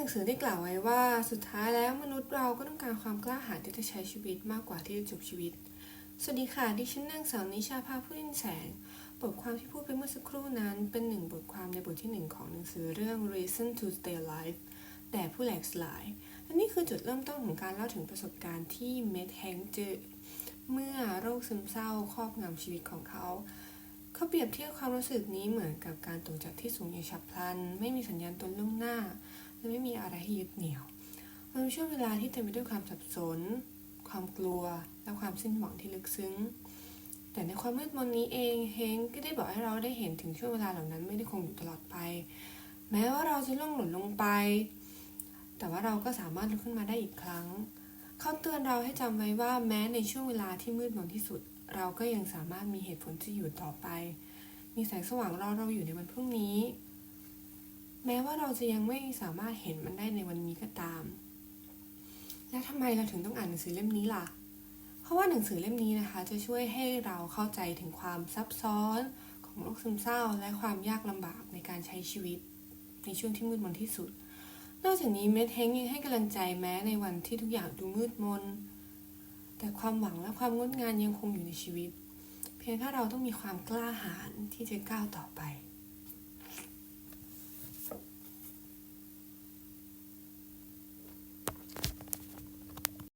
นังสือได้กล่าวไว้ว่าสุดท้ายแล้วมนุษย์เราก็ต้องการความกล้าหาญที่จะใช้ชีวิตมากกว่าที่จะจบชีวิต สวัสดีค่ะ ดิฉันนางสาวนิชาภาผู้ยินแสง บทความที่พูดไปเมื่อสักครู่นั้น เป็นหนึ่งบทความในบทที่หนึ่งของหนังสือเรื่อง Reason to Stay Alive แต่ผู้แหลกสลาย และนี่คือจุดเริ่มต้นของการเล่าถึงประสบการณ์ที่เมดแฮงเจอเมื่อโรคซึมเศร้าครอบงำชีวิตของเขาเขาเปรียบเทียบความรู้สึกนี้เหมือนกับการตกจากที่สูงอย่างฉับพลัน ไม่มีสัญญาณตนล่วงหน้า และไม่มีอะไรให้ยึดเหนี่ยว มันเป็นช่วงเวลาที่เต็มไปด้วยความสับสน ความกลัว และความสิ้นหวังที่ลึกซึ้ง แต่ในความมืดมนนี้เองเฮงก็ได้บอกให้เราได้เห็นถึงช่วงเวลาเหล่านั้นไม่ได้คงอยู่ตลอดไป แม้ว่าเราจะล่วงหล่นลงไป แต่ว่าเราก็สามารถลุกขึ้นมาได้อีกครั้ง เขาเตือนเราให้จำไว้ว่าแม้ในช่วงเวลาที่มืดมนที่สุด เราก็ยังสามารถมีเหตุผลที่อยู่ต่อไป มีแสงสว่างรอเราอยู่ในวันพรุ่งนี้ แม้ว่าเราจะยังไม่สามารถเห็นมันได้ในวันนี้ก็ตาม แล้วทำไมเราถึงต้องอ่านหนังสือเล่มนี้ล่ะ เพราะว่าหนังสือเล่มนี้นะคะ จะช่วยให้เราเข้าใจถึงความซับซ้อนของโรคซึมเศร้า และความยากลำบากในการใช้ชีวิต ในช่วงที่มืดมนที่สุด นอกจากนี้เมทเฮงยังให้กำลังใจแม้ในวันที่ทุกอย่างดูมืดมน แต่ความหวังและความงดงามยังคงอยู่ในชีวิต เพียงถ้าเราต้องมีความกล้าหาญที่จะก้าวต่อไป